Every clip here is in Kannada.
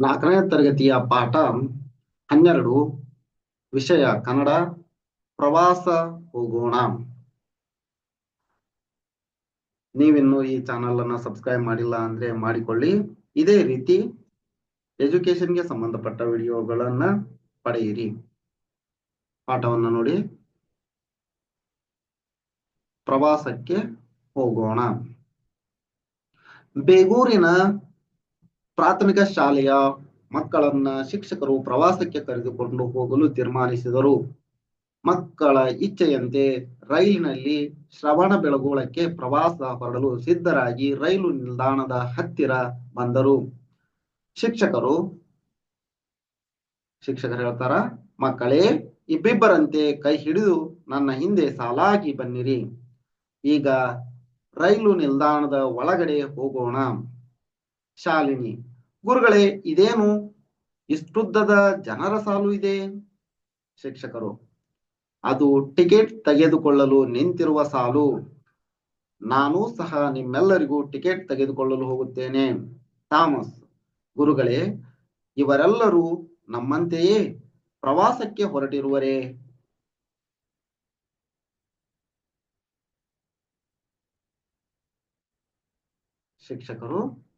ನಾಲ್ಕನೇ ತರಗತಿಯ ಪಾಠ ಹನ್ನೆರಡು. ವಿಷಯ ಕನ್ನಡ. ಪ್ರವಾಸ ಹೋಗೋಣ. ನೀವಿನ್ನು ಈ ಚಾನಲ್ ಅನ್ನ ಸಬ್ಸ್ಕ್ರೈಬ್ ಮಾಡಿಲ್ಲ ಅಂದ್ರೆ ಮಾಡಿಕೊಳ್ಳಿ. ಇದೇ ರೀತಿ ಎಜುಕೇಶನ್ಗೆ ಸಂಬಂಧಪಟ್ಟ ವಿಡಿಯೋಗಳನ್ನ ಪಡೆಯಿರಿ. ಪಾಠವನ್ನ ನೋಡಿ. ಪ್ರವಾಸಕ್ಕೆ ಹೋಗೋಣ. ಬೇಗೂರಿನ ಪ್ರಾಥಮಿಕ ಶಾಲೆಯ ಮಕ್ಕಳನ್ನ ಶಿಕ್ಷಕರು ಪ್ರವಾಸಕ್ಕೆ ಕರೆದುಕೊಂಡು ಹೋಗಲು ತೀರ್ಮಾನಿಸಿದರು. ಮಕ್ಕಳ ಇಚ್ಛೆಯಂತೆ ರೈಲಿನಲ್ಲಿ ಶ್ರವಣ ಬೆಳಗೋಳಕ್ಕೆ ಪ್ರವಾಸ ಹೊರಡಲು ಸಿದ್ಧರಾಗಿ ರೈಲು ನಿಲ್ದಾಣದ ಹತ್ತಿರ ಬಂದರು. ಶಿಕ್ಷಕರು ಶಿಕ್ಷಕರು ಹೇಳ್ತಾರ, ಮಕ್ಕಳೇ, ಇಬ್ಬಿಬ್ಬರಂತೆ ಕೈ ಹಿಡಿದು ನನ್ನ ಹಿಂದೆ ಸಾಲಾಗಿ ಬನ್ನಿರಿ. ಈಗ ರೈಲು ನಿಲ್ದಾಣದ ಒಳಗಡೆ ಹೋಗೋಣ. ಶಾಲಿನಿ ಗುರುಗಳೇ, ಇದೇನು? ಇಷ್ಟುದ್ದದ ಜನರ ಸಾಲು ಇದೆ? ಶಿಕ್ಷಕರು, ಅದು ಟಿಕೆಟ್ ತೆಗೆದುಕೊಳ್ಳಲು ನಿಂತಿರುವ ಸಾಲು. ನಾನು ಸಹ ನಿಮ್ಮೆಲ್ಲರಿಗೂ ಟಿಕೆಟ್ ತೆಗೆದುಕೊಳ್ಳಲು ಹೋಗುತ್ತೇನೆ. ಥಾಮಸ್, ಗುರುಗಳೇ, ಇವರೆಲ್ಲರೂ ನಮ್ಮಂತೆಯೇ ಪ್ರವಾಸಕ್ಕೆ ಹೊರಟಿರುವರೇ? ಶಿಕ್ಷಕರು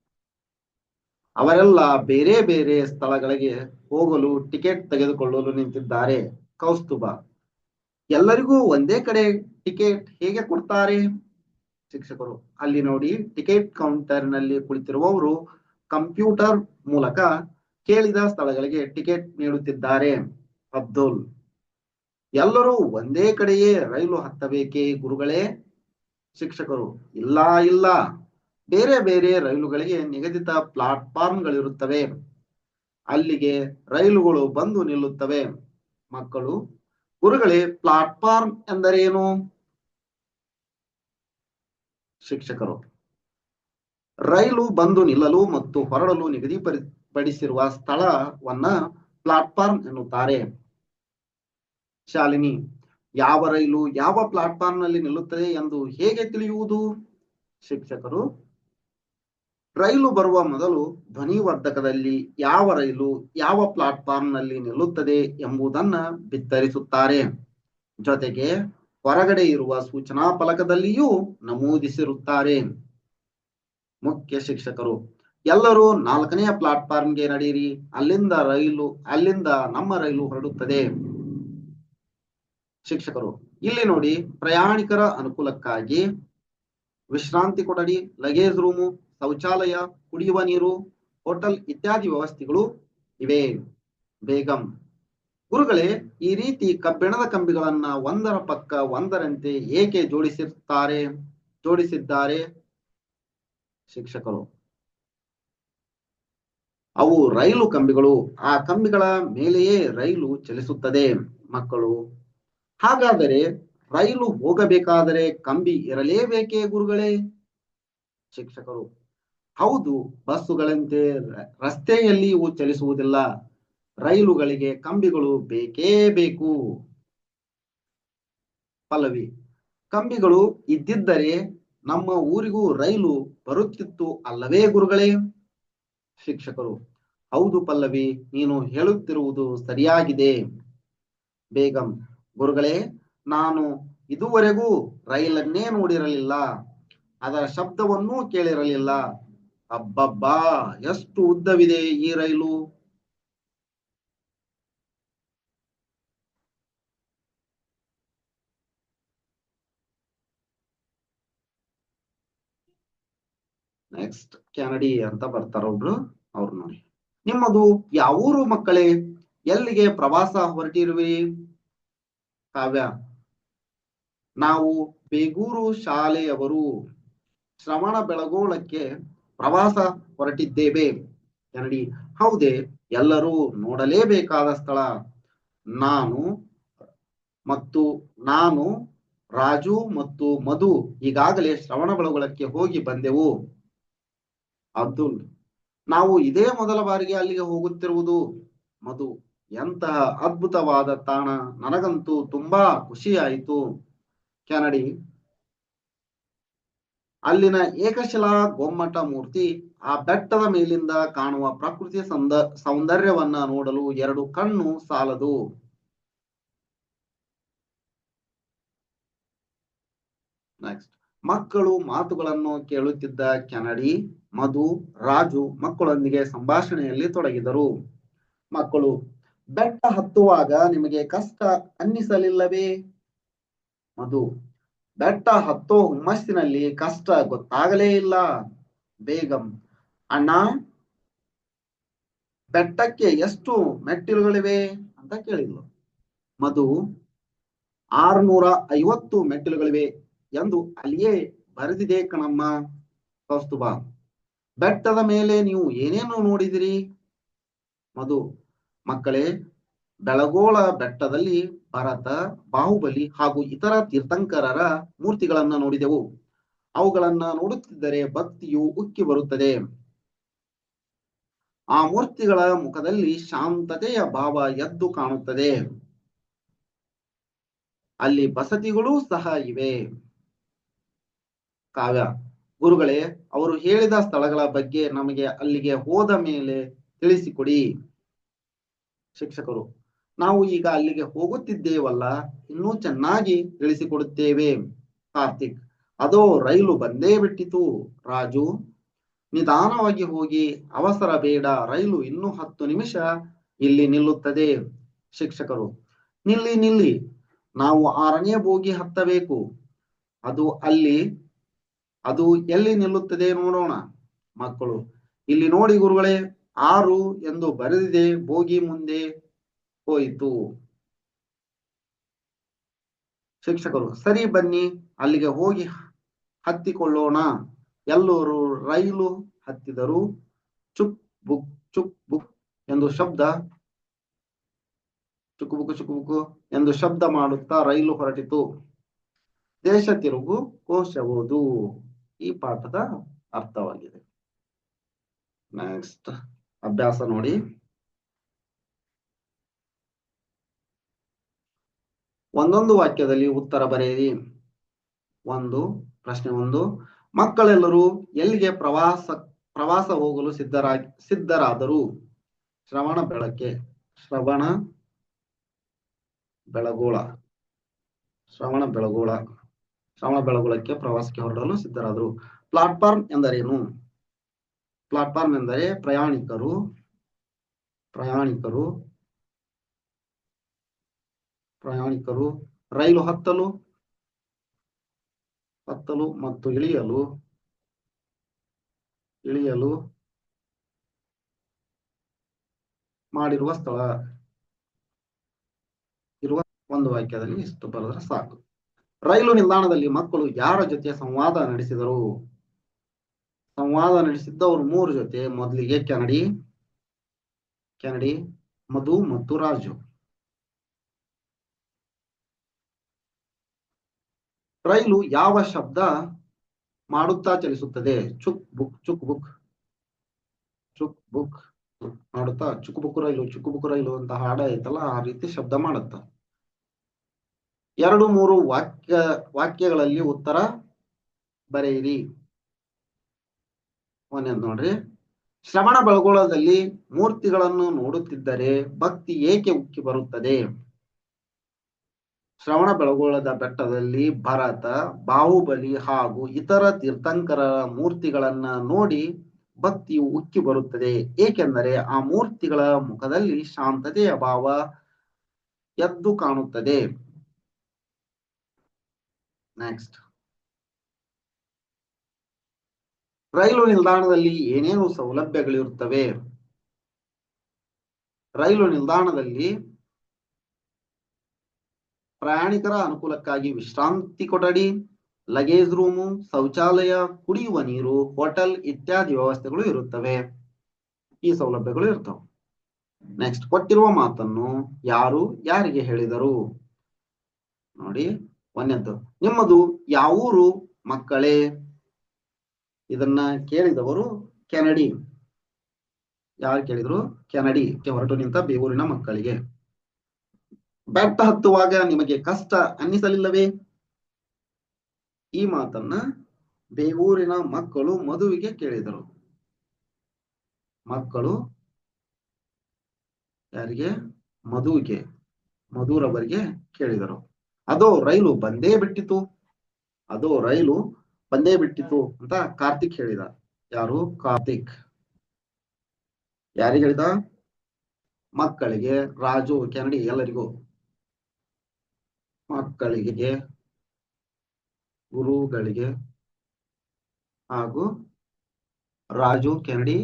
ಅವರೆಲ್ಲ ಬೇರೆ ಬೇರೆ ಸ್ಥಳಗಳಿಗೆ ಹೋಗಲು ಟಿಕೆಟ್ ತೆಗೆದುಕೊಳ್ಳಲು ನಿಂತಿದ್ದಾರೆ. ಕೌಸ್ತುಭ. ಎಲ್ಲರಿಗೂ ಒಂದೇ ಕಡೆ ಟಿಕೆಟ್ ಹೇಗೆ ಕೊಡ್ತಾರೆ? ಶಿಕ್ಷಕರು, ಅಲ್ಲಿ ನೋಡಿ ಟಿಕೆಟ್ ಕೌಂಟರ್ನಲ್ಲಿ ಕುಳಿತಿರುವವರು ಕಂಪ್ಯೂಟರ್ ಮೂಲಕ ಕೇಳಿದ ಸ್ಥಳಗಳಿಗೆ ಟಿಕೆಟ್ ನೀಡುತ್ತಿದ್ದಾರೆ. ಅಬ್ದುಲ್. ಎಲ್ಲರೂ ಒಂದೇ ಕಡೆಯೇ ರೈಲು ಹತ್ತಬೇಕೇ ಗುರುಗಳೇ? ಶಿಕ್ಷಕರು, ಇಲ್ಲ ಇಲ್ಲ. ಬೇರೆ ಬೇರೆ ರೈಲುಗಳಿಗೆ ನಿಗದಿತ ಪ್ಲಾಟ್ಫಾರ್ಮ್ಗಳಿರುತ್ತವೆ. ಅಲ್ಲಿಗೆ ರೈಲುಗಳು ಬಂದು ನಿಲ್ಲುತ್ತವೆ. ಮಕ್ಕಳು, ಗುರುಗಳೇ, ಪ್ಲಾಟ್ಫಾರ್ಮ್ ಎಂದರೇನು? ಶಿಕ್ಷಕರು. ರೈಲು ಬಂದು ನಿಲ್ಲಲು ಮತ್ತು ಹೊರಡಲು ನಿಗದಿಪಡಿಸಿರುವ ಸ್ಥಳವನ್ನ ಪ್ಲಾಟ್ಫಾರ್ಮ್ ಎನ್ನುತ್ತಾರೆ. ಶಾಲಿನಿ, ಯಾವ ರೈಲು ಯಾವ ಪ್ಲಾಟ್ಫಾರ್ಮ್ನಲ್ಲಿ ನಿಲ್ಲುತ್ತದೆ ಎಂದು ಹೇಗೆ ತಿಳಿಯುವುದು? ಶಿಕ್ಷಕರು ರೈಲು ಬರುವ ಮೊದಲು ಧ್ವನಿವರ್ಧಕದಲ್ಲಿ ಯಾವ ರೈಲು ಯಾವ ಪ್ಲಾಟ್ಫಾರ್ಮ್ನಲ್ಲಿ ನಿಲ್ಲುತ್ತದೆ ಎಂಬುದನ್ನ ಬಿತ್ತರಿಸುತ್ತಾರೆ. ಜೊತೆಗೆ ಹೊರಗಡೆ ಇರುವ ಸೂಚನಾ ಫಲಕದಲ್ಲಿಯೂ ನಮೂದಿಸಿರುತ್ತಾರೆ. ಮುಖ್ಯ ಶಿಕ್ಷಕರು, ಎಲ್ಲರೂ ನಾಲ್ಕನೆಯ ಪ್ಲಾಟ್ಫಾರ್ಮ್ಗೆ ನಡೆಯಿರಿ. ಅಲ್ಲಿಂದ ರೈಲು, ಅಲ್ಲಿಂದ ನಮ್ಮ ರೈಲು ಹೊರಡುತ್ತದೆ. ಶಿಕ್ಷಕರು, ಇಲ್ಲಿ ನೋಡಿ ಪ್ರಯಾಣಿಕರ ಅನುಕೂಲಕ್ಕಾಗಿ ವಿಶ್ರಾಂತಿ ಕೊಠಡಿ, ಲಗೇಜ್ ರೂಮು ಶೌಚಾಲಯ, ಕುಡಿಯುವ ನೀರು, ಹೋಟೆಲ್ ಇತ್ಯಾದಿ ವ್ಯವಸ್ಥೆಗಳು ಇವೆ. ಬೇಗಂ. ಗುರುಗಳೇ, ಈ ರೀತಿ ಕಬ್ಬಿಣದ ಕಂಬಿಗಳನ್ನ ಒಂದರ ಪಕ್ಕ ಒಂದರಂತೆ ಏಕೆ ಜೋಡಿಸಿರುತ್ತಾರೆ ಜೋಡಿಸಿದ್ದಾರೆ ಶಿಕ್ಷಕರು. ಅವು ರೈಲು ಕಂಬಿಗಳು. ಆ ಕಂಬಿಗಳ ಮೇಲೆಯೇ ರೈಲು ಚಲಿಸುತ್ತದೆ ಮಕ್ಕಳು. ಹಾಗಾದರೆ ರೈಲು ಹೋಗಬೇಕಾದರೆ ಕಂಬಿ ಇರಲೇಬೇಕೇ ಗುರುಗಳೇ? ಶಿಕ್ಷಕರು. ಹೌದು, ಬಸ್ಸುಗಳಂತೆ ರಸ್ತೆಯಲ್ಲಿ ಇವು ಚಲಿಸುವುದಿಲ್ಲ. ರೈಲುಗಳಿಗೆ ಕಂಬಿಗಳು ಬೇಕೇ ಬೇಕು. ಪಲ್ಲವಿ, ಕಂಬಿಗಳು ಇದ್ದಿದ್ದರೆ ನಮ್ಮ ಊರಿಗೂ ರೈಲು ಬರುತ್ತಿತ್ತು ಅಲ್ಲವೇ ಗುರುಗಳೇ? ಶಿಕ್ಷಕರು, ಹೌದು ಪಲ್ಲವಿ, ನೀನು ಹೇಳುತ್ತಿರುವುದು ಸರಿಯಾಗಿದೆ. ಬೇಗಂ, ಗುರುಗಳೇ, ನಾನು ಇದುವರೆಗೂ ರೈಲನ್ನೇ ನೋಡಿರಲಿಲ್ಲ. ಅದರ ಶಬ್ದವನ್ನೂ ಕೇಳಿರಲಿಲ್ಲ. ಅಬ್ಬಬ್ಬಾ, ಎಷ್ಟು ಉದ್ದವಿದೆ ಈ ರೈಲು? ನೆಕ್ಸ್ಟ್ ಕ್ಯಾನಡಿ ಅಂತ ಬರ್ತಾರ ಒಬ್ರು, ಅವ್ರು ನೋಡಿ. ನಿಮ್ಮದು ಯಾವೂರು ಮಕ್ಕಳೇ? ಎಲ್ಲಿಗೆ ಪ್ರವಾಸ ಹೊರಟಿರುವಿರಿ ಕಾವ್ಯ. ನಾವು ಬೇಗೂರು ಶಾಲೆಯವರು. ಶ್ರವಣ ಬೆಳಗೋಳಕ್ಕೆ ಪ್ರವಾಸ ಹೊರಟಿದ್ದೇವೆ. ಕನ್ನಡಿ ಹೌದೇ, ಎಲ್ಲರೂ ನೋಡಲೇಬೇಕಾದ ಸ್ಥಳ. ನಾನು ಮತ್ತು ನಾನು, ರಾಜು ಮತ್ತು ಮಧು ಈಗಾಗಲೇ ಶ್ರವಣ ಬೆಳಗೊಳಕ್ಕೆ ಹೋಗಿ ಬಂದೆವು. ಅಬ್ದುಲ್, ನಾವು ಇದೇ ಮೊದಲ ಬಾರಿಗೆ ಅಲ್ಲಿಗೆ ಹೋಗುತ್ತಿರುವುದು. ಮಧು, ಎಂತಹ ಅದ್ಭುತವಾದ ತಾಣ. ನನಗಂತೂ ತುಂಬಾ ಖುಷಿಯಾಯಿತು. ಕೆನಡಿ ಅಲ್ಲಿನ ಏಕಶಿಲಾ ಗೊಮ್ಮಟ ಮೂರ್ತಿ ಆ ಬೆಟ್ಟದ ಮೇಲಿಂದ ಕಾಣುವ ಪ್ರಕೃತಿ ಸೌಂದ, ಸೌಂದರ್ಯವನ್ನ ನೋಡಲು ಎರಡು ಕಣ್ಣು ಸಾಲದು. ನೆಕ್ಸ್ಟ್ ಮಕ್ಕಳು ಮಾತುಗಳನ್ನು ಕೇಳುತ್ತಿದ್ದ ಕೆನಡಿ, ಮಧು, ರಾಜು ಮಕ್ಕಳೊಂದಿಗೆ ಸಂಭಾಷಣೆಯಲ್ಲಿ ತೊಡಗಿದರು. ಮಕ್ಕಳು, ಬೆಟ್ಟ ಹತ್ತುವಾಗ ನಿಮಗೆ ಕಷ್ಟ ಅನ್ನಿಸಲಿಲ್ಲವೇ? ಮಧು ಬೆಟ್ಟ ಹತ್ತೋ ಹುಮ್ಮಸ್ಸಿನಲ್ಲಿ ಕಷ್ಟ ಗೊತ್ತಾಗಲೇ ಇಲ್ಲ. ಬೇಗಂ. ಅಣ್ಣ, ಬೆಟ್ಟಕ್ಕೆ ಎಷ್ಟು ಮೆಟ್ಟಿಲುಗಳಿವೆ ಅಂತ ಕೇಳಿದ್ಲು. ಮಧು, ಆರ್ನೂರ ಐವತ್ತು ಮೆಟ್ಟಿಲುಗಳಿವೆ ಎಂದು ಅಲ್ಲಿಯೇ ಬರೆದಿದೆ ಕಣಮ್ಮ. ಕೌಸ್ತುಭ ಬೆಟ್ಟದ ಮೇಲೆ ನೀವು ಏನೇನು ನೋಡಿದಿರಿ? ಮಧು, ಮಕ್ಕಳೇ ಬೆಳಗೋಳ ಬೆಟ್ಟದಲ್ಲಿ ಭರತ, ಬಾಹುಬಲಿ ಹಾಗೂ ಇತರ ತೀರ್ಥಂಕರರ ಮೂರ್ತಿಗಳನ್ನ ನೋಡಿದೆವು. ಅವುಗಳನ್ನ ನೋಡುತ್ತಿದ್ದರೆ ಭಕ್ತಿಯು ಉಕ್ಕಿ ಬರುತ್ತದೆ. ಆ ಮೂರ್ತಿಗಳ ಮುಖದಲ್ಲಿ ಶಾಂತತೆಯ ಭಾವ ಎದ್ದು ಕಾಣುತ್ತದೆ. ಅಲ್ಲಿ ಬಸತಿಗಳೂ ಸಹ ಇವೆ. ಕಾವ್ಯ, ಗುರುಗಳೇ, ಅವರು ಹೇಳಿದ ಸ್ಥಳಗಳ ಬಗ್ಗೆ ನಮಗೆ ಅಲ್ಲಿಗೆ ಹೋದ ಮೇಲೆ ತಿಳಿಸಿಕೊಡಿ. ಶಿಕ್ಷಕರು ನಾವು ಈಗ ಅಲ್ಲಿಗೆ ಹೋಗುತ್ತಿದ್ದೇವಲ್ಲ, ಇನ್ನೂ ಚೆನ್ನಾಗಿ ತಿಳಿಸಿಕೊಡುತ್ತೇವೆ. ಕಾರ್ತಿಕ್, ಅದೋ ರೈಲು ಬಂದೇ ಬಿಟ್ಟಿತು. ರಾಜು, ನಿಧಾನವಾಗಿ ಹೋಗಿ. ಅವಸರ ಬೇಡ, ರೈಲು ಇನ್ನೂ ಹತ್ತು ನಿಮಿಷ ಇಲ್ಲಿ ನಿಲ್ಲುತ್ತದೆ. ಶಿಕ್ಷಕರು, ನಿಲ್ಲಿ ನಿಲ್ಲಿ. ನಾವು ಆರನೇ ಬೋಗಿ ಹತ್ತಬೇಕು. ಅದು ಅಲ್ಲಿ, ಅದು ಎಲ್ಲಿ ನಿಲ್ಲುತ್ತದೆ ನೋಡೋಣ. ಮಕ್ಕಳು, ಇಲ್ಲಿ ನೋಡಿ ಗುರುಗಳೇ, ಆರು ಎಂದು ಬರೆದಿದೆ ಬೋಗಿ ಮುಂದೆ. ಹೋಯಿತು. ಶಿಕ್ಷಕರು, ಸರಿ ಬನ್ನಿ, ಅಲ್ಲಿಗೆ ಹೋಗಿ ಹತ್ತಿಕೊಳ್ಳೋಣ. ಎಲ್ಲರೂ ರೈಲು ಹತ್ತಿದರು. ಚುಕ್ ಬುಕ್ ಚುಕ್ ಬುಕ್ ಎಂದು ಶಬ್ದ ಚುಕುಬುಕು ಚುಕುಬುಕು ಎಂದು ಶಬ್ದ ಮಾಡುತ್ತಾ ರೈಲು ಹೊರಟಿತು. ದೇಶ ತಿರುಗು, ಕೋಶ ಓದು. ಈ ಪಾಠದ ಅರ್ಥವಾಗಿದೆ. ನೆಕ್ಸ್ಟ್ ಅಭ್ಯಾಸ ನೋಡಿ. ಒಂದೊಂದು ವಾಕ್ಯದಲ್ಲಿ ಉತ್ತರ ಬರೆಯಿರಿ. ಒಂದು, ಪ್ರಶ್ನೆ ಒಂದು. ಮಕ್ಕಳೆಲ್ಲರೂ ಎಲ್ಲಿಗೆ ಪ್ರವಾಸ ಪ್ರವಾಸ ಹೋಗಲು ಸಿದ್ಧರಾಗಿ, ಸಿದ್ಧರಾದರು? ಶ್ರವಣ ಬೆಳಕೆ, ಶ್ರವಣ ಬೆಳಗೋಳ ಶ್ರವಣ ಬೆಳಗೋಳ, ಶ್ರವಣ ಬೆಳಗೋಳಕ್ಕೆ ಪ್ರವಾಸಕ್ಕೆ ಹೊರಡಲು ಸಿದ್ಧರಾದರು. ಪ್ಲಾಟ್ಫಾರ್ಮ್ ಎಂದರೇನು? ಪ್ಲಾಟ್ಫಾರ್ಮ್ ಎಂದರೆ ಪ್ರಯಾಣಿಕರು ಪ್ರಯಾಣಿಕರು ಪ್ರಯಾಣಿಕರು, ರೈಲು ಹತ್ತಲು ಹತ್ತಲು ಮತ್ತು ಇಳಿಯಲು ಇಳಿಯಲು ಮಾಡಿರುವ ಸ್ಥಳ. ಇರುವ ಒಂದು ವಾಕ್ಯದಲ್ಲಿ ಇಷ್ಟು ಬರೆದ್ರೆ ಸಾಕು. ರೈಲು ನಿಲ್ದಾಣದಲ್ಲಿ ಮಕ್ಕಳು ಯಾರ ಜೊತೆ ಸಂವಾದ ನಡೆಸಿದರು? ಸಂವಾದ ನಡೆಸಿದ್ದವರು ಮೂರು ಜೊತೆ. ಮೊದಲಿಗೆ ಕೆನಡಿ ಕೆನಡಿ, ಮಧು ಮತ್ತು ರಾಜು. ರೈಲು ಯಾವ ಶಬ್ದ ಮಾಡುತ್ತಾ ಚಲಿಸುತ್ತದೆ? ಚುಕ್ ಬುಕ್ ಚುಕ್ ಬುಕ್. ಚುಕ್ ಬುಕ್ ಮಾಡುತ್ತಾ, ಚುಕ್ ಬುಕ್ ರೈಲು, ಚುಕ್ ಬುಕ್ ರೈಲು ಅಂತ ಹಾಡ ಐತಲ್ಲ, ಆ ರೀತಿ ಶಬ್ದ ಮಾಡುತ್ತ. ಎರಡು, ಮೂರು ವಾಕ್ಯ, ವಾಕ್ಯಗಳಲ್ಲಿ ಉತ್ತರ ಬರೆಯಿರಿ. ಒಂದೇದ್ ನೋಡ್ರಿ. ಶ್ರವಣ ಬೆಳಗೊಳದಲ್ಲಿ ಮೂರ್ತಿಗಳನ್ನು ನೋಡುತ್ತಿದ್ದರೆ ಭಕ್ತಿ ಏಕೆ ಉಕ್ಕಿ ಬರುತ್ತದೆ? ಶ್ರವಣ ಬೆಳಗೊಳದ ಬೆಟ್ಟದಲ್ಲಿ ಭರತ, ಬಾಹುಬಲಿ ಹಾಗೂ ಇತರ ತೀರ್ಥಂಕರ ಮೂರ್ತಿಗಳನ್ನ ನೋಡಿ ಭಕ್ತಿಯು ಉಕ್ಕಿ ಬರುತ್ತದೆ. ಏಕೆಂದರೆ ಆ ಮೂರ್ತಿಗಳ ಮುಖದಲ್ಲಿ ಶಾಂತತೆಯ ಭಾವ ಎದ್ದು ಕಾಣುತ್ತದೆ. ನೆಕ್ಸ್ಟ್ ರೈಲು ನಿಲ್ದಾಣದಲ್ಲಿ ಏನೇನು ಸೌಲಭ್ಯಗಳಿರುತ್ತವೆ? ರೈಲು ನಿಲ್ದಾಣದಲ್ಲಿ ಪ್ರಯಾಣಿಕರ ಅನುಕೂಲಕ್ಕಾಗಿ ವಿಶ್ರಾಂತಿ ಕೊಠಡಿ ಲಗೇಜ್ ರೂಮು ಶೌಚಾಲಯ, ಕುಡಿಯುವ ನೀರು ಹೋಟೆಲ್ ಇತ್ಯಾದಿ ವ್ಯವಸ್ಥೆಗಳು ಇರುತ್ತವೆ. ಈ ಸೌಲಭ್ಯಗಳು ಇರ್ತವೆ. ನೆಕ್ಸ್ಟ್ ಕೊಟ್ಟಿರುವ ಮಾತನ್ನು ಯಾರು ಯಾರಿಗೆ ಹೇಳಿದರು? ನೋಡಿ ಒಂದನೇದ್ದು ನಿಮ್ಮದು ಯಾವೂರು ಮಕ್ಕಳೇ. ಇದನ್ನ ಕೇಳಿದವರು ಕೆನಡಿ. ಯಾರು ಕೇಳಿದ್ರು? ಕೆನಡಿ, ಹೊರಟು ನಿಂತ ಬೇವೂರಿನ ಮಕ್ಕಳಿಗೆ. ಬೆಟ್ಟ ಹತ್ತುವಾಗ ನಿಮಗೆ ಕಷ್ಟ ಅನ್ನಿಸಲಿಲ್ಲವೇ? ಈ ಮಾತನ್ನ ಬೇವೂರಿನ ಮಕ್ಕಳು ಮದುವಿಗೆ ಕೇಳಿದರು. ಮಕ್ಕಳು ಯಾರಿಗೆ? ಮಧುಗೆ ಮಧುರವರಿಗೆ ಕೇಳಿದರು. ಅದು ರೈಲು ಬಂದೇ ಬಿಟ್ಟಿತು. ಅದು ರೈಲು ಬಂದೇ ಬಿಟ್ಟಿತು ಅಂತ ಕಾರ್ತಿಕ್ ಹೇಳಿದ. ಯಾರು? ಕಾರ್ತಿಕ್. ಯಾರಿಗೆ ಹೇಳಿದ? ಮಕ್ಕಳಿಗೆ, ರಾಜು, ಕೆನಡಿ ಎಲ್ಲರಿಗೂ. ಮಕ್ಕಳಿಗೆ, ಗುರುಗಳಿಗೆ ಹಾಗೂ ರಾಜು ಕೆನಡಿ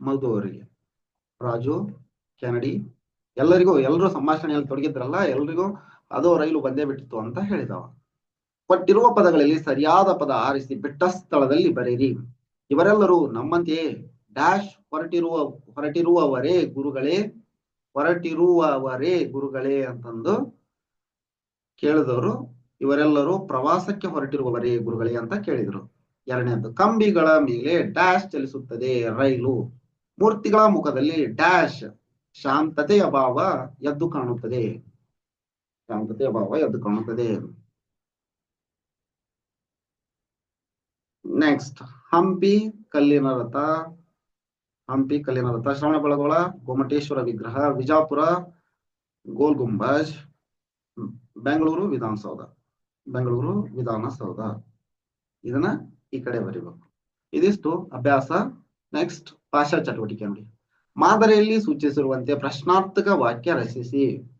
ಮಧು ಅವರಿಗೆ ರಾಜು ಕೆನಡಿ ಎಲ್ಲರಿಗೂ, ಎಲ್ಲರೂ ಸಂಭಾಷಣೆಯಲ್ಲಿ ತೊಡಗಿದ್ರಲ್ಲ, ಎಲ್ರಿಗೂ ಅದು ರೈಲು ಬಂದೇ ಬಿಟ್ಟಿತ್ತು ಅಂತ ಹೇಳಿದವ. ಕೊಟ್ಟಿರುವ ಪದಗಳಲ್ಲಿ ಸರಿಯಾದ ಪದ ಆರಿಸಿ ಬಿಟ್ಟ ಸ್ಥಳದಲ್ಲಿ ಬರೀರಿ. ಇವರೆಲ್ಲರೂ ನಮ್ಮಂತೆಯೇ ಡ್ಯಾಶ್ ಹೊರಟಿರುವ, ಹೊರಟಿರುವವರೇ ಗುರುಗಳೇ ಹೊರಟಿರುವವರೇ ಗುರುಗಳೇ ಅಂತಂದು ಕೇಳಿದವರು, ಇವರೆಲ್ಲರೂ ಪ್ರವಾಸಕ್ಕೆ ಹೊರಟಿರುವವರೇ ಗುರುಗಳೇ ಅಂತ ಕೇಳಿದರು. ಎರಡನೇದು, ಕಂಬಿಗಳ ಮೇಲೆ ಡ್ಯಾಶ್ ಚಲಿಸುತ್ತದೆ ರೈಲು. ಮೂರ್ತಿಗಳ ಮುಖದಲ್ಲಿ ಡ್ಯಾಶ್, ಶಾಂತತೆಯ ಭಾವ ಎದ್ದು ಕಾಣುತ್ತದೆ. ಶಾಂತತೆಯ ಭಾವ ಎದ್ದು ಕಾಣುತ್ತದೆ. ನೆಕ್ಸ್ಟ್ ಹಂಪಿ ಕಲ್ಲಿನ ರಥ. ಹಂಪಿ ಕಲ್ಲಿನ ರಥ, ಶ್ರವಣಬೆಳಗೊಳ, ಗೊಮಟೇಶ್ವರ ವಿಗ್ರಹ, ವಿಜಾಪುರ, ಗೋಲ್ ಗುಂಬಜ್ ಬೆಂಗಳೂರು ವಿಧಾನಸೌಧ. ಬೆಂಗಳೂರು ವಿಧಾನಸೌಧ. ಇದನ್ನ ಈ ಕಡೆ ಬರಿಬೇಕು. ಇದಿಷ್ಟು ಅಭ್ಯಾಸ. ನೆಕ್ಸ್ಟ್ ಭಾಷಾ ಚಟುವಟಿಕೆ ನೋಡಿ. ಮಾದರಿಯಲ್ಲಿ ಸೂಚಿಸಿರುವಂತೆ ಪ್ರಶ್ನಾರ್ಥಕ ವಾಕ್ಯ ರಚಿಸಿ.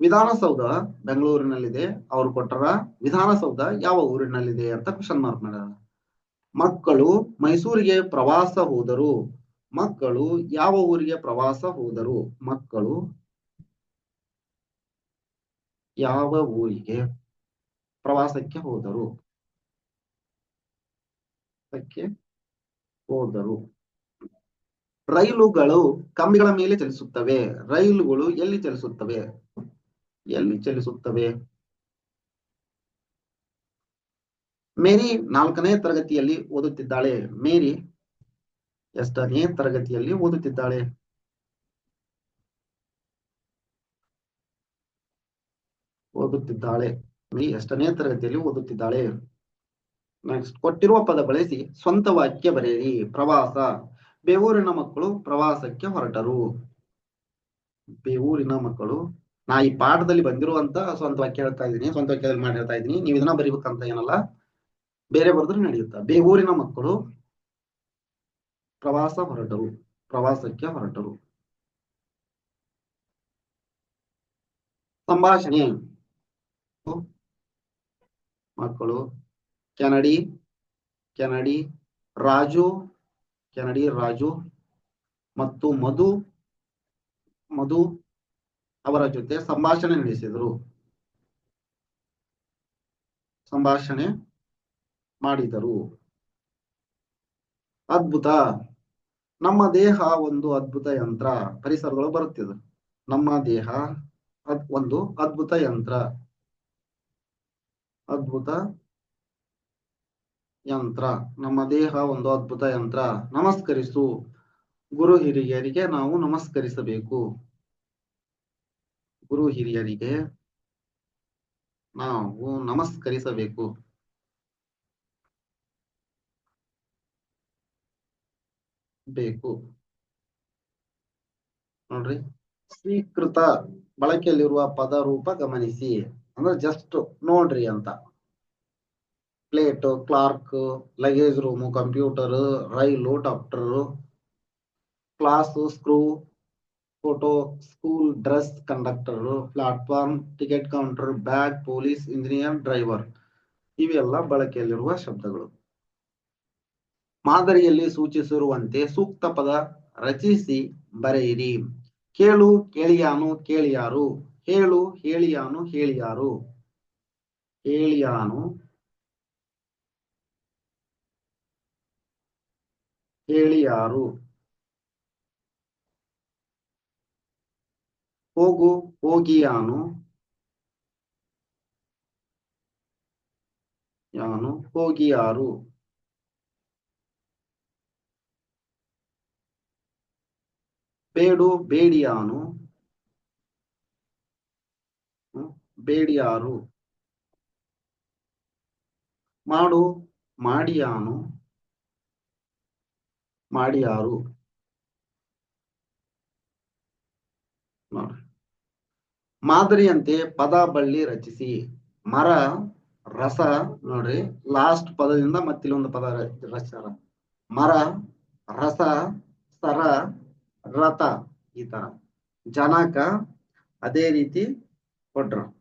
ವಿಧಾನಸೌಧ ಬೆಂಗಳೂರಿನಲ್ಲಿದೆ. ಅವರು ಕೊಟ್ಟರ ವಿಧಾನಸೌಧ ಯಾವ ಊರಿನಲ್ಲಿದೆ ಅಂತ ಕ್ವಶನ್ ಮಾರ್ಕ್ ಮಾಡ್ಯಾರ ಮಕ್ಕಳು ಮೈಸೂರಿಗೆ ಪ್ರವಾಸ ಹೋದರು. ಮಕ್ಕಳು ಯಾವ ಊರಿಗೆ ಪ್ರವಾಸ ಹೋದರು? ಮಕ್ಕಳು ಯಾವ ಊರಿಗೆ ಪ್ರವಾಸಕ್ಕೆ ಹೋದರು? ಹೋದರು. ರೈಲುಗಳು ಕಂಬಿಗಳ ಮೇಲೆ ಚಲಿಸುತ್ತವೆ. ರೈಲುಗಳು ಎಲ್ಲಿ ಚಲಿಸುತ್ತವೆ? ಎಲ್ಲಿ ಚಲಿಸುತ್ತವೆ? ಮೇರಿ ನಾಲ್ಕನೇ ತರಗತಿಯಲ್ಲಿ ಓದುತ್ತಿದ್ದಾಳೆ. ಮೇರಿ ಎಷ್ಟನೇ ತರಗತಿಯಲ್ಲಿ ಓದುತ್ತಿದ್ದಾಳೆ? ಓದುತ್ತಿದ್ದಾಳೆ. ಮೇ ಎಷ್ಟನೇ ತರಗತಿಯಲ್ಲಿ ಓದುತ್ತಿದ್ದಾಳೆ? ನೆಕ್ಸ್ಟ್ ಕೊಟ್ಟಿರುವ ಪದ ಬಳಸಿ ಸ್ವಂತ ವಾಕ್ಯ ಬರೆಯಿರಿ. ಪ್ರವಾಸ. ಬೇವೂರಿನ ಮಕ್ಕಳು ಪ್ರವಾಸಕ್ಕೆ ಹೊರಟರು. ಬೇವೂರಿನ ಮಕ್ಕಳು. ನಾ ಈ ಪಾಠದಲ್ಲಿ ಬಂದಿರುವಂತ ಸ್ವಂತ ವಾಕ್ಯ ಹೇಳ್ತಾ ಇದ್ದೀನಿ. ಸ್ವಂತ ವಾಕ್ಯದಲ್ಲಿ ಮಾಡಿ ಹೇಳ್ತಾ ಇದ್ದೀನಿ. ನೀವು ಇದನ್ನ ಬರಿಬೇಕಂತ ಏನಲ್ಲ. ಬೇರೆ ಬರೆದ್ರೆ ನಡೆಯುತ್ತ? ಬೇವೂರಿನ ಮಕ್ಕಳು ಪ್ರವಾಸ ಹೊರಟರು. ಪ್ರವಾಸಕ್ಕೆ ಹೊರಟರು. ಸಂಭಾಷಣೆ. ಮಕ್ಕಳು Kennedy Kennedy, Raju Kennedy, Raju ಮತ್ತು ಮಧು ಮಧು ಅವರ ಜೊತೆ ಸಂಭಾಷಣೆ ನಡೆಸಿದರು. ಸಂಭಾಷಣೆ ಮಾಡಿದರು. ಅದ್ಭುತ. ನಮ್ಮ ದೇಹ ಒಂದು ಅದ್ಭುತ ಯಂತ್ರ. ಪರಿಸರಗಳು ಬರುತ್ತಿದೆ. ನಮ್ಮ ದೇಹ ಒಂದು ಅದ್ಭುತ ಯಂತ್ರ. ಅದ್ಭುತ ಯಂತ್ರ. ನಮ್ಮ ದೇಹ ಒಂದು ಅದ್ಭುತ ಯಂತ್ರ. ನಮಸ್ಕರಿಸು. ಗುರು ಹಿರಿಯರಿಗೆ ನಾವು ನಮಸ್ಕರಿಸಬೇಕು. ಗುರು ಹಿರಿಯರಿಗೆ ನಾವು ನಮಸ್ಕರಿಸಬೇಕು. ಬೇಕು. ನೋಡ್ರಿ. ಸ್ವೀಕೃತ ಬಳಕೆಯಲ್ಲಿರುವ ಪದ ರೂಪ ಗಮನಿಸಿ. ಅಂದ್ರೆ ಜಸ್ಟ್ ನೋಡ್ರಿ ಅಂತ. Plate clerk luggage room computer rail doctor class screw photo school dress conductor platform ticket counter bag police engineer driver ಇವೆಲ್ಲ ಬಳಕೆಯಲ್ಲಿರುವ ಶಬ್ದಗಳು. ಮಾದರಿಯಲ್ಲಿ ಸೂಚಿಸಿರುವಂತೆ ಸೂಕ್ತ ಪದ ರಚಿಸಿ ಬರೆಯಿರಿ. ಕೇಳು, ಕೇಳಿಯಾನು, ಕೇಳಿಯಾರು. ಹೇಳು ಹೇಳಿಯಾನು ಹೇಳಿಯಾರು. ಹೇಳಿಯಾನು ಹೇಳಿಯಾರು. ಹೋಗು ಹೋಗಿಯಾನು. ಯಾನು ಹೋಗಿಯಾರು. ಬೇಡು ಬೇಡಿಯಾನು. ಬೇಡಿಯಾರು. ಮಾಡು, ಮಾಡಿಯಾನು. ಮಾಡಿಯಾರು. ನೋಡ್ರಿ. ಮಾದರಿಯಂತೆ ಪದ ಬಳ್ಳಿ ರಚಿಸಿ. ಮರ, ರಸ, ನೋಡ್ರಿ ಲಾಸ್ಟ್ ಪದದಿಂದ ಮತ್ತಿಲ್ಲೊಂದು ಪದ ರಚಿಸ್ತಾರ ಮರ, ರಸ, ಸರ, ರಥ, ಈ ತರ. ಜನಕ ಅದೇ ರೀತಿ ಕೊಟ್ರ.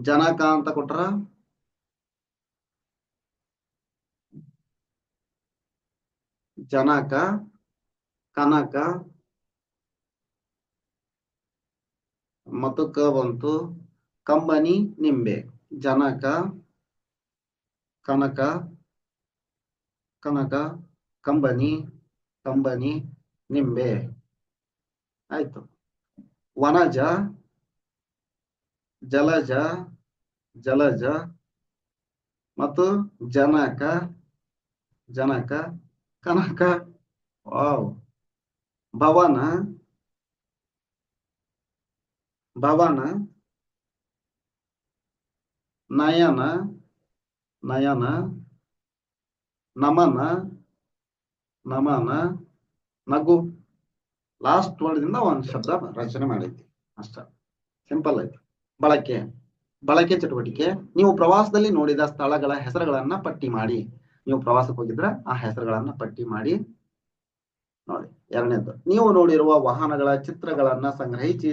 ಜನಕ ಅಂತ ಕೊಟ್ರ? ಜನಕ ಕನಕ ಮತ್ತು ಕ ಬಂತು, ಕಂಬನಿ ನಿಂಬೆ ಜನಕ ಕನಕ ಕನಕ ಕಂಬನಿ ಕಂಬನಿ ನಿಂಬೆ. ಆಯ್ತು. ವನಜ ಜಲಜ ಜಲಜ ಮತ್ತು ಜನಕ ಜನಕ, ಕನಕ. ವಾವ್. ಭವನ ಭವನ, ನಯನ ನಯನ, ನಮನ ನಮನ, ನಗು. ಲಾಸ್ಟ್ ವರ್ಡ್ದಿಂದ ಒಂದು ಶಬ್ದ ರಚನೆ ಮಾಡೈತಿ. ಅಷ್ಟ. ಸಿಂಪಲ್ ಐತಿ ಬಳಕೆ ಬಳಕೆ ಚಟುವಟಿಕೆ. ನೀವು ಪ್ರವಾಸದಲ್ಲಿ ನೋಡಿದ ಸ್ಥಳಗಳ ಹೆಸರುಗಳನ್ನ ಪಟ್ಟಿ ಮಾಡಿ. ನೀವು ಪ್ರವಾಸಕ್ಕೆ ಹೋಗಿದ್ರೆ ಆ ಹೆಸರುಗಳನ್ನ ಪಟ್ಟಿ ಮಾಡಿ ನೋಡಿ. ಎರಡನೇದು, ನೀವು ನೋಡಿರುವ ವಾಹನಗಳ ಚಿತ್ರಗಳನ್ನ ಸಂಗ್ರಹಿಸಿ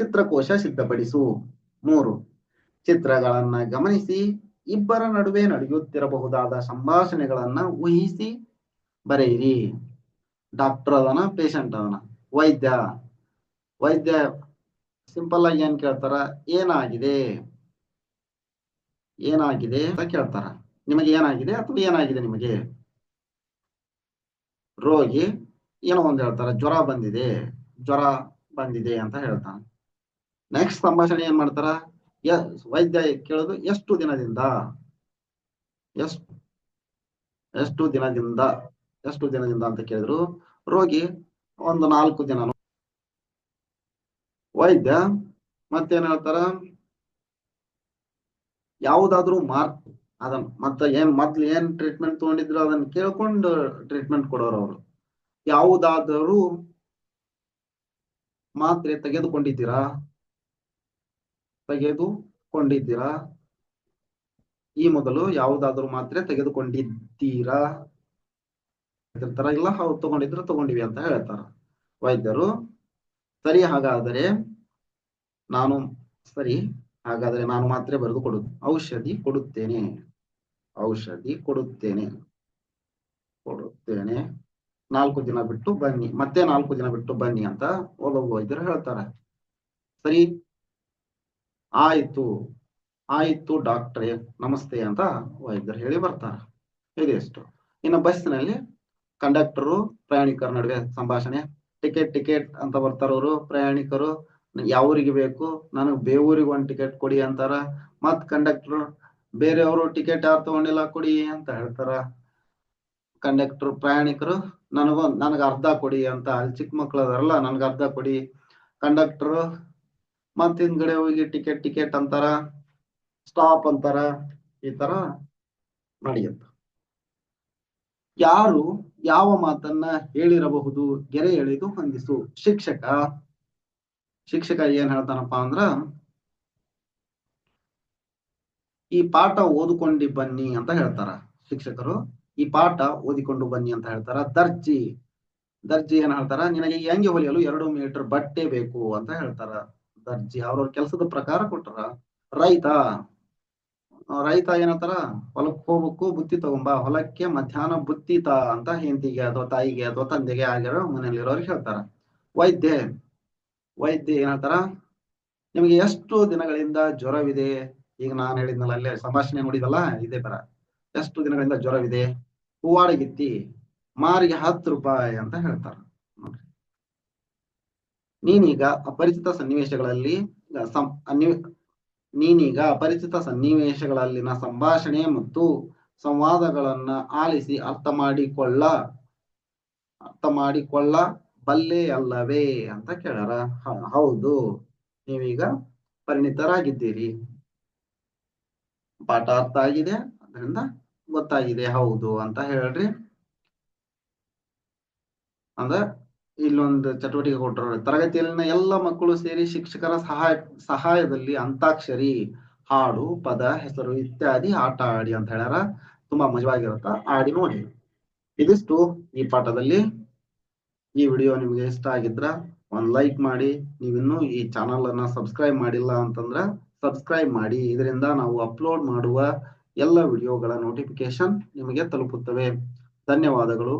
ಚಿತ್ರಕೋಶ ಸಿದ್ಧಪಡಿಸು. ಮೂರು, ಚಿತ್ರಗಳನ್ನ ಗಮನಿಸಿ. ಇಬ್ಬರ ನಡುವೆ ನಡೆಯುತ್ತಿರಬಹುದಾದ ಸಂಭಾಷಣೆಗಳನ್ನ ಊಹಿಸಿ ಬರೆಯಿರಿ. ಡಾಕ್ಟರ್ ಅದನ ಪೇಷಂಟ್ ಅದನ ವೈದ್ಯ ವೈದ್ಯ ಸಿಂಪಲ್ ಆಗಿ ಏನ್ ಕೇಳ್ತಾರ? ಏನಾಗಿದೆ? ಏನಾಗಿದೆ ಅಂತ ಕೇಳ್ತಾರ? ನಿಮಗೆ ಏನಾಗಿದೆ ಅಥವಾ ಏನಾಗಿದೆ ನಿಮಗೆ? ರೋಗಿ ಏನೋ ಒಂದ್ ಹೇಳ್ತಾರ, ಜ್ವರ ಬಂದಿದೆ ಜ್ವರ ಬಂದಿದೆ ಅಂತ ಹೇಳ್ತಾನ. ನೆಕ್ಸ್ಟ್ ಸಂಭಾಷಣೆ ಏನ್ ಮಾಡ್ತಾರ? ವೈದ್ಯ ಕೇಳೋದು ಎಷ್ಟು ದಿನದಿಂದ? ಎಷ್ಟು ದಿನದಿಂದ ಎಷ್ಟು ದಿನದಿಂದ ಅಂತ ಕೇಳಿದ್ರು. ರೋಗಿ ಒಂದು ನಾಲ್ಕು ದಿನ ವೈದ್ಯ ಮತ್ತೇನ್ ಹೇಳ್ತಾರ? ಯಾವುದಾದ್ರೂ ಮಾರ್ಕ್ ಅದನ್ನ ಮತ್ತ ಏನ್ ಮೊದ್ಲು ಏನ್ ಟ್ರೀಟ್ಮೆಂಟ್ ತಗೊಂಡಿದ್ರು ಅದನ್ನ ಕೇಳ್ಕೊಂಡು ಟ್ರೀಟ್ಮೆಂಟ್ ಕೊಡೋರು ಅವರು. ಯಾವುದಾದರೂ ಮಾತ್ರೆ ತೆಗೆದುಕೊಂಡಿದ್ದೀರಾ? ತೆಗೆದುಕೊಂಡಿದ್ದೀರಾ? ಈ ಮೊದಲು ಯಾವುದಾದ್ರೂ ಮಾತ್ರೆ ತೆಗೆದುಕೊಂಡಿದ್ದೀರಾ? ಇಲ್ಲ, ಹೌದು ತಗೊಂಡಿದ್ರು ತಗೊಂಡಿವಿ ಅಂತ ಹೇಳ್ತಾರ. ವೈದ್ಯರು, ಸರಿ ಹಾಗಾದರೆ ನಾನು, ಸರಿ, ಹಾಗಾದ್ರೆ ನಾನು ಮಾತ್ರ ಬರೆದು ಕೊಡು ಔಷಧಿ ಕೊಡುತ್ತೇನೆ. ಔಷಧಿ ಕೊಡುತ್ತೇನೆ. ಕೊಡುತ್ತೇನೆ. ನಾಲ್ಕು ದಿನ ಬಿಟ್ಟು ಬನ್ನಿ. ಮತ್ತೆ ನಾಲ್ಕು ದಿನ ಬಿಟ್ಟು ಬನ್ನಿ ಅಂತ ಒಬ್ಬ ವೈದ್ಯರು ಹೇಳ್ತಾರೆ. ಸರಿ? ಆಯ್ತು. ಆಯ್ತು ಡಾಕ್ಟ್ರೇ. ನಮಸ್ತೆ ಅಂತ ವೈದ್ಯರು ಹೇಳಿ ಬರ್ತಾರೆ. ಇದೆಷ್ಟು ಇನ್ನು ನಲ್ಲಿ ಕಂಡಕ್ಟರು, ಪ್ರಯಾಣಿಕರ ನಡುವೆ ಸಂಭಾಷಣೆ. ಟಿಕೆಟ್ ಟಿಕೆಟ್ ಅಂತ ಬರ್ತಾರವರು, ಪ್ರಯಾಣಿಕರು. ಯಾವ ಊರಿಗೆ ಬೇಕು? ನನಗೆ ಬೇವೂರಿಗೆ ಒಂದ್ ಟಿಕೆಟ್ ಕೊಡಿ ಅಂತಾರ. ಮತ್ ಕಂಡಕ್ಟರ್ ಬೇರೆಯವರು ಟಿಕೆಟ್ ಯಾರು ತಗೊಂಡಿಲ್ಲ ಕೊಡಿ ಅಂತ ಹೇಳ್ತಾರ. ಕಂಡಕ್ಟರ್ ಪ್ರಯಾಣಿಕರು, ನನಗ ನನಗ ಅರ್ಧ ಕೊಡಿ ಅಂತ. ಅಲ್ಲಿ ಚಿಕ್ಕ ಮಕ್ಳು ಅದಾರಲ್ಲ ನನ್ಗ ಅರ್ಧ ಕೊಡಿ. ಕಂಡಕ್ಟರ್ ಮತ್ ಹಿಂದ್ಗಡೆ ಹೋಗಿ ಟಿಕೆಟ್ ಟಿಕೆಟ್ ಅಂತಾರ. ಸ್ಟಾಪ್ ಅಂತಾರ. ಈ ತರ ನಡೆಯುತ್ತ ಯಾರು ಯಾವ ಮಾತನ್ನ ಹೇಳಿರಬಹುದು? ಗೆರೆ ಎಳೆದು ಹೊಂದಿಸು. ಶಿಕ್ಷಕ ಶಿಕ್ಷಕ ಏನ್ ಹೇಳ್ತಾನಪ್ಪ ಅಂದ್ರ, ಈ ಪಾಠ ಓದಿಕೊಂಡು ಬನ್ನಿ ಅಂತ ಹೇಳ್ತಾರ ಶಿಕ್ಷಕರು. ಈ ಪಾಠ ಓದಿಕೊಂಡು ಬನ್ನಿ ಅಂತ ಹೇಳ್ತಾರ. ದರ್ಜಿ ದರ್ಜಿ ಏನ್ ಹೇಳ್ತಾರ? ನಿನಗೆ ಹೆಂಗೆ ಹೊಲಿಯಲು ಎರಡು ಮೀಟರ್ ಬಟ್ಟೆ ಬೇಕು ಅಂತ ಹೇಳ್ತಾರ ದರ್ಜಿ. ಅವ್ರವ್ರ ಕೆಲಸದ ಪ್ರಕಾರ ಕೊಟ್ಟಾರ ರೈತ ರೈತ ಏನಂತಾರ ಹೊಲಕ್ ಹೋಗ್ಬೇಕು, ಬುತ್ತಿ ತಗೊಂಬ, ಹೊಲಕ್ಕೆ ಮಧ್ಯಾಹ್ನ ಬುತ್ತಿ ಅಂತ ಹೆಂಡತಿಗೆ ಅಥವಾ ತಾಯಿಗೆ ಅಥವಾ ತಂದೆಗೆ ಆಗಿರೋ ಮನೆಯಲ್ಲಿರೋರಿಗೆ ಹೇಳ್ತಾರ. ವೈದ್ಯ ವೈದ್ಯ ಏನಂತಾರ ನಿಮಗೆ ಎಷ್ಟು ದಿನಗಳಿಂದ ಜ್ವರವಿದೆ? ಈಗ ನಾನು ಹೇಳಿದ್ನಲ್ಲ, ಅಲ್ಲೇ ಸಂಭಾಷಣೆ ನೋಡಿದಲ್ಲ, ಇದೇ ತರ. ಎಷ್ಟು ದಿನಗಳಿಂದ ಜ್ವರವಿದೆ? ಹೂವಾಡಗಿತ್ತಿ ಮಾರಿಗೆ ಹತ್ತು ರೂಪಾಯಿ ಅಂತ ಹೇಳ್ತಾರ. ನೀನೀಗ ಅಪರಿಚಿತ ಸನ್ನಿವೇಶಗಳಲ್ಲಿ ನೀನೀಗ ಅಪರಿಚಿತ ಸನ್ನಿವೇಶಗಳಲ್ಲಿನ ಸಂಭಾಷಣೆ ಮತ್ತು ಸಂವಾದಗಳನ್ನ ಆಲಿಸಿ ಅರ್ಥ ಮಾಡಿಕೊಳ್ಳ ಅರ್ಥ ಮಾಡಿಕೊಳ್ಳ ಬಲ್ಲೆ ಅಲ್ಲವೇ ಅಂತ ಕೇಳಾರ ಹೌದು, ನೀವೀಗ ಪರಿಣಿತರಾಗಿದ್ದೀರಿ. ಪಾಠ ಅರ್ಥ ಆಗಿದೆ, ಅದರಿಂದ ಗೊತ್ತಾಗಿದೆ, ಹೌದು ಅಂತ ಹೇಳ್ರಿ. ಅಂದ, ಇಲ್ಲೊಂದು ಚಟುವಟಿಕೆ ಕೊಟ್ಟರು ತರಗತಿಯಲ್ಲಿನ ಎಲ್ಲ ಮಕ್ಕಳು ಸೇರಿ ಶಿಕ್ಷಕರ ಸಹಾಯ, ಸಹಾಯದಲ್ಲಿ ಅಂತಾಕ್ಷರಿ, ಹಾಡು, ಪದ, ಹೆಸರು ಇತ್ಯಾದಿ ಆಟ ಆಡಿ ಅಂತ ಹೇಳ್ಯಾರ. ತುಂಬಾ ಮಜವಾಗಿರುತ್ತ, ಆಡಿ ನೋಡಿ. ಇದಿಷ್ಟು ಈ ಪಾಠದಲ್ಲಿ. ಈ ವಿಡಿಯೋ ನಿಮಗೆ ಇಷ್ಟ ಆಗಿದ್ರ ಒಂದ್ ಲೈಕ್ ಮಾಡಿ, ನೀವಿನ್ನೂ ಈ ಚಾನಲ್ ಅನ್ನ ಸಬ್ಸ್ಕ್ರೈಬ್ ಮಾಡಿಲ್ಲ ಅಂತಂದ್ರ ಸಬ್ಸ್ಕ್ರೈಬ್ ಮಾಡಿ. ಇದರಿಂದ ನಾವು ಅಪ್ಲೋಡ್ ಮಾಡುವ ಎಲ್ಲ ವಿಡಿಯೋಗಳ ನೋಟಿಫಿಕೇಶನ್ ನಿಮಗೆ ತಲುಪುತ್ತವೆ. ಧನ್ಯವಾದಗಳು.